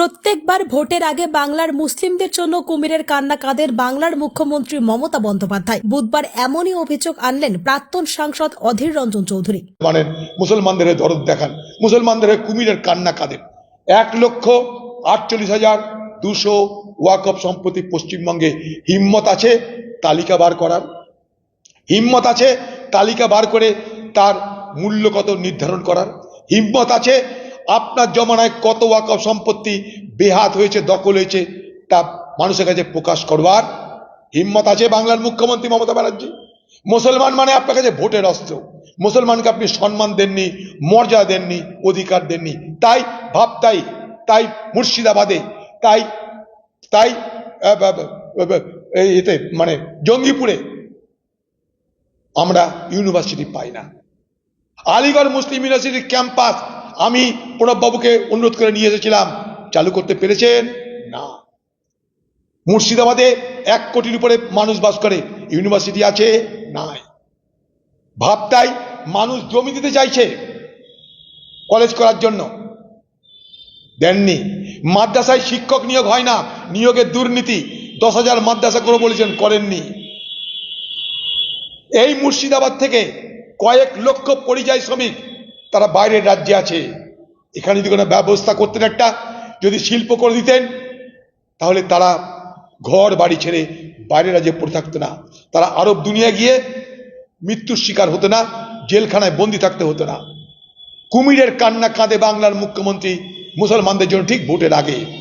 প্রত্যেকবার ভোটের আগে বাংলার মুসলিমদের জন্য কুমিরের কান্না কাঁদের বাংলার মুখ্যমন্ত্রী মমতা বন্দ্যোপাধ্যায়। বুধবার এমনই অভিযোগ আনলেন প্রাক্তন সাংসদ অধীর রঞ্জন চৌধুরী। মানে মুসলমানদের দরদ দেখান। মুসলমানদের কুমিরের কান্না কাঁদেন এক লক্ষ আটচল্লিশ হাজার দুশো ওয়াকফ সম্পত্তি পশ্চিমবঙ্গে হিম্মত আছে তালিকা বার করার। হিম্মত আছে তালিকা বার করে তার মূল্য কত নির্ধারণ করার। হিম্মত আছে আপনার জমানায় কত ওয়াকফ সম্পত্তি বেহাত হয়েছে, দখল হয়েছে, তা মানুষের কাছে প্রকাশ করবার হিম্মত আছে বাংলার মুখ্যমন্ত্রী মমতা ব্যানার্জি? মুসলমান মানে আপনার কাছে ভোটের অস্ত্র। মুসলমানকে আপনি সম্মান দেননি, মর্যাদা দেননি, অধিকার দেননি। তাই ভাব তাই তাই মুর্শিদাবাদে, তাই তাই এতে মানে জঙ্গিপুরে আমরা ইউনিভার্সিটি পাই না। আলিগড় মুসলিম ইউনিভার্সিটির ক্যাম্পাস আমি প্রণববাবুকে অনুরোধ করে নিয়ে এসেছিলাম। চালু করতে পেরেছেন? না। মুর্শিদাবাদে এক কোটির উপরে মানুষ বাস করে। ইউনিভার্সিটি আছে? নাই। ভাবতাই মানুষ জমি দিতে চাইছে কলেজ করার জন্য। দেননি। মাদ্রাসায় শিক্ষক নিয়োগ হয় না। নিয়োগের দুর্নীতি। দশ হাজার মাদ্রাসা করে বলেছেন, করেননি। এই মুর্শিদাবাদ থেকে কয়েক লক্ষ পরিযায়ী শ্রমিক তারা বাইরের রাজ্যে আছে। এখানে যদি কোনো ব্যবস্থা করতেন একটা, যদি শিল্প করে দিতেন, তাহলে তারা ঘর বাড়ি ছেড়ে বাইরের রাজ্যে পড়ে থাকতো না। তারা আরব দুনিয়া গিয়ে মৃত্যুর শিকার হতো না, জেলখানায় বন্দি থাকতে হতো না। কুমিরের কান্না কাঁদে বাংলার মুখ্যমন্ত্রী, মুসলমানদের জন্য ঠিক ভোটের আগে।